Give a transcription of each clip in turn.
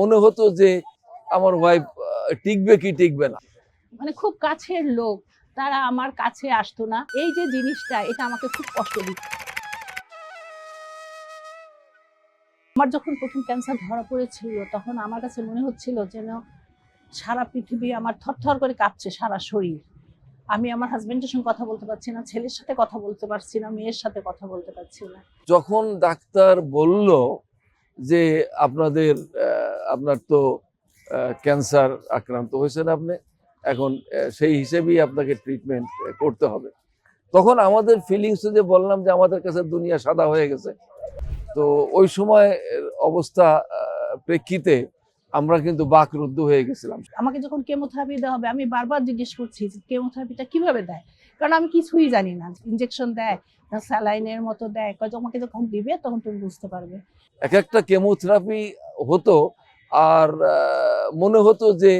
মনে হতো যে আমার ওয়াইফ টিকবে কি টিকবে না। মানে খুব কাছের লোক তারা আমার কাছে আসতো না। এই যে জিনিসটা এটা আমাকে খুব কষ্ট দিত। আমার যখন প্রথম ক্যান্সার ধরা পড়েছিল তখন আমার কাছে মনে হচ্ছিল যেন সারা পৃথিবী আমার থরথর করে কাঁপছে সারা শরীর। আমি আমার হাজবেন্ডের সঙ্গে কথা বলতে পারছি না ছেলের সাথে কথা বলতে পারছি না মেয়ের সাথে কথা বলতে পারছি না। যখন ডাক্তার বলল যে আপনাদের আপনার তো ক্যান্সার আক্রান্ত হয়েছেন আপনি, এখন সেই হিসেবেই আপনাকে ট্রিটমেন্ট করতে হবে। তখন আমাদের ফিলিংস যে বললাম যে আমাদের কাছে দুনিয়া সাদা হয়ে গেছে, তো ওই সময় অবস্থা প্রেক্ষিতে আমরা কিন্তু বাকরুদ্ধ হয়ে গেছিলাম। আমাকে যখন কেমোথেরাপি দেওয়া হবে, আমি বারবার জিজ্ঞেস করছি কেমোথেরাপিটা কীভাবে দেয়? কারণ আমি কিছুই জানি না। ইনজেকশন দেয় না স্যালাইনের মতো দেয়। কয় আমাকে যখন দিবে তখন তুমি বুঝতে পারবে। এক একটা কেমোথেরাপি হতো আর মনে হতো যে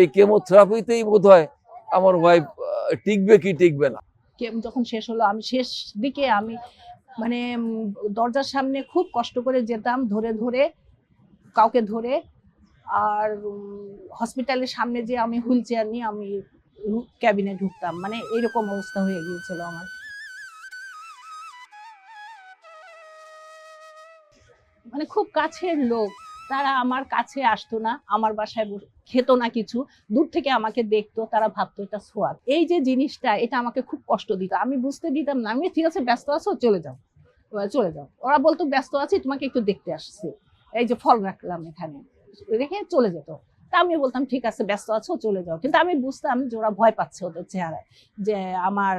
এই কেমোথেরাপিতেই বোধ হয় আমার ওয়াইফ টিকবে কি টিকবে না। যখন শেষ হলো আমি শেষ দিকে আমি মানে দরজার সামনে খুব কষ্ট করে যেতাম ধরে ধরে কাউকে ধরে। আর হসপিটালের সামনে যে আমি হুইল চেয়ার নিয়ে আমি ক্যাবিনে ঢুকতাম। মানে এরকম অবস্থা হয়ে গিয়েছিল আমার। মানে খুব কাছের লোক। তারা আমার কাছে আসতো না, আমার বাসায় বস- খেত না কিছু। দূর থেকে আমাকে দেখতো, তারা ভাবতো এটা সোয়াদ। এই যে জিনিসটা, এটা আমাকে খুব কষ্ট দিত। আমি বুঝতে দিতাম না। আমি ঠিক আছে, ব্যস্ত আছো, চলে যাও। চলে যাও। ওরা বলতো, ব্যস্ত আছি, তোমাকে একটু দেখতে আসছি। এই যে ফল রাখলাম এখানে। রেখে চলে যেত। তা আমি বলতাম, ঠিক আছে, ব্যস্ত আছো, চলে যাও। কিন্তু আমি বুঝতাম যে ওরা ভয় পাচ্ছে ওদের চেহারায়, যে আমার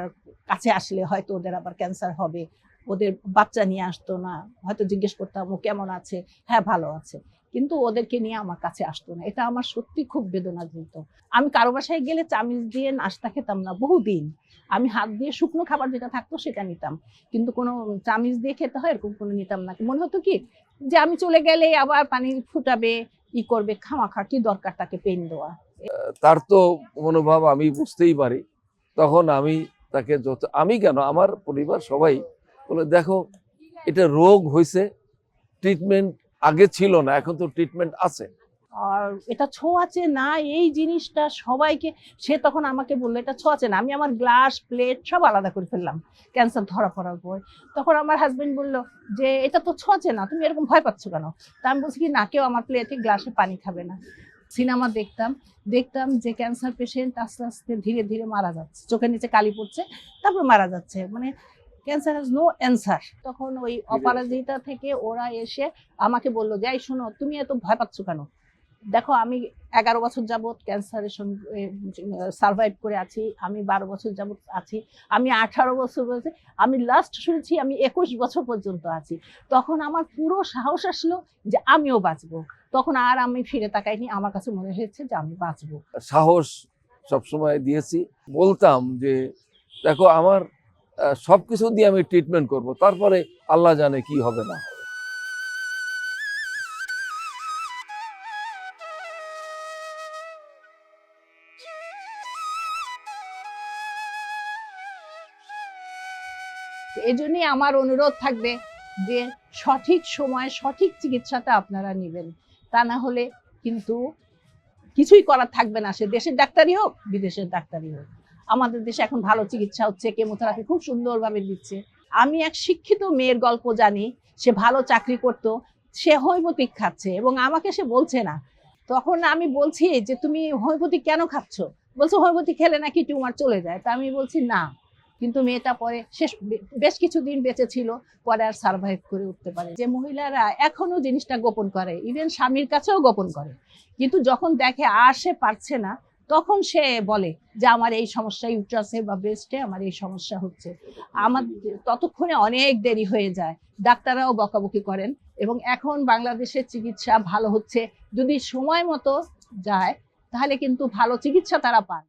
কাছে আসলে হয়তো ওদের আবার ক্যান্সার হবে, ওদের বাচ্চা নিয়ে আসতো না, হয়তো জিজ্ঞেস করতাম, ও কেমন আছে? হ্যাঁ ভালো আছে। কিন্তু ওদেরকে নিয়ে আমার কাছে আসতো না। এটা আমার সত্যি খুব বেদনা দিত আমি কারও বাসায় গেলে চামিচ দিয়ে নাস্তা খেতাম না, বহুদিন। আমি হাত দিয়ে শুকনো খাবার যেটা থাকতো সেটা নিতাম। কিন্তু কোনো চামিচ দিয়ে খেতে হয়, এরকম কোনো নিতাম না। মনে হতো কি, যে আমি চলে গেলে আবার পানি ফুটাবে ই করবে, খামাখা কি দরকার তাকে পেন দেওয়া? তার তো মনোভাব আমি বুঝতেই পারি। তখন আমি তাকে যত, আমি কেন, আমার পরিবার সবাই বলে, দেখো, এটা রোগ হয়েছে ট্রিটমেন্ট আগে ছিল না, এখন তো ট্রিটমেন্ট আছে। এটা ছোঁয়াচে না এই জিনিসটা সবাইকে সে তখন আমাকে বলল এটা ছোঁয়াচে না। আমি আমার গ্লাস প্লেট সব আলাদা করে ফেললাম ক্যান্সার ধরা পড়ার পর। তখন আমার হাজব্যান্ড বলল যে এটা তো ছোঁয়াচে না তুমি এরকম ভয় পাচ্ছ কেন? তা আমি বলছি কি না কেউ আমার প্লেটে গ্লাসে পানি খাবে না। সিনেমা দেখতাম দেখতাম যে ক্যান্সার পেশেন্ট আস্তে আস্তে ধীরে ধীরে মারা যাচ্ছে চোখের নিচে কালি পড়ছে তারপর মারা যাচ্ছে। মানে ক্যান্সার হ্যাজ নো অ্যান্সার তখন ওই অপারাজিতা থেকে ওরা এসে আমাকে বলল যে এই শোনো তুমি এত ভয় পাচ্ছ কেন? দেখো আমি এগারো বছর যাবৎ ক্যান্সারের সঙ্গে সার্ভাইভ করে আছি আমি বারো বছর যাবৎ আছি আমি আঠারো বছর বয়সে আমি লাস্ট শুনেছি আমি একুশ বছর পর্যন্ত আছি। তখন আমার পুরো সাহস আসলো যে আমিও বাঁচবো। তখন আর আমি ফিরে তাকাইনি আমার কাছে মনে হয়েছে যে আমি বাঁচবো। সাহস সবসময় দিয়েছি। বলতাম যে দেখো আমার আহ, সবকিছু দিয়ে আমি ট্রিটমেন্ট করব তারপরে আল্লাহ জানে কি হবে না। এই জন্যই আমার অনুরোধ থাকবে যে সঠিক সময়ে সঠিক চিকিৎসাটা আপনারা নেবেন। তা না হলে কিন্তু কিছুই করার থাকবে না। সে দেশের ডাক্তারই হোক, বিদেশের ডাক্তারই হোক। আমাদের দেশে এখন ভালো চিকিৎসা হচ্ছে, কেমোথেরাপি খুব সুন্দরভাবে দিচ্ছে। আমি এক শিক্ষিত মেয়ের গল্প জানি, সে ভালো চাকরি করত, সে হৈমতিক খাচ্ছে এবং আমাকে সে বলছে না। তখন আমি বলছি যে, তুমি হৈমতিক কেন খাচ্ছ? বলছো হৈমতিক খেলে নাকি টিউমার চলে যায়। তা আমি বলছি, না। কিন্তু মেয়েটা পরে শেষ, বেশ কিছুদিন বেঁচে ছিল, পরে আর সার্ভাইভ করে উঠতে পারে যে মহিলারা এখনও জিনিসটা গোপন করে ইভেন স্বামীর কাছেও গোপন করে, কিন্তু যখন দেখে আর সে পারছে না, তখন সে বলে যে, আমার এই সমস্যা ইউট্রাসে বা ব্রেস্টে আমার এই সমস্যা হচ্ছে। আমার ততক্ষণে অনেক দেরি হয়ে যায়। ডাক্তাররাও বকাবকি করেন এবং এখন বাংলাদেশের চিকিৎসা ভালো হচ্ছে। যদি সময় মতো যায়, তাহলে কিন্তু ভালো চিকিৎসা তারা পান।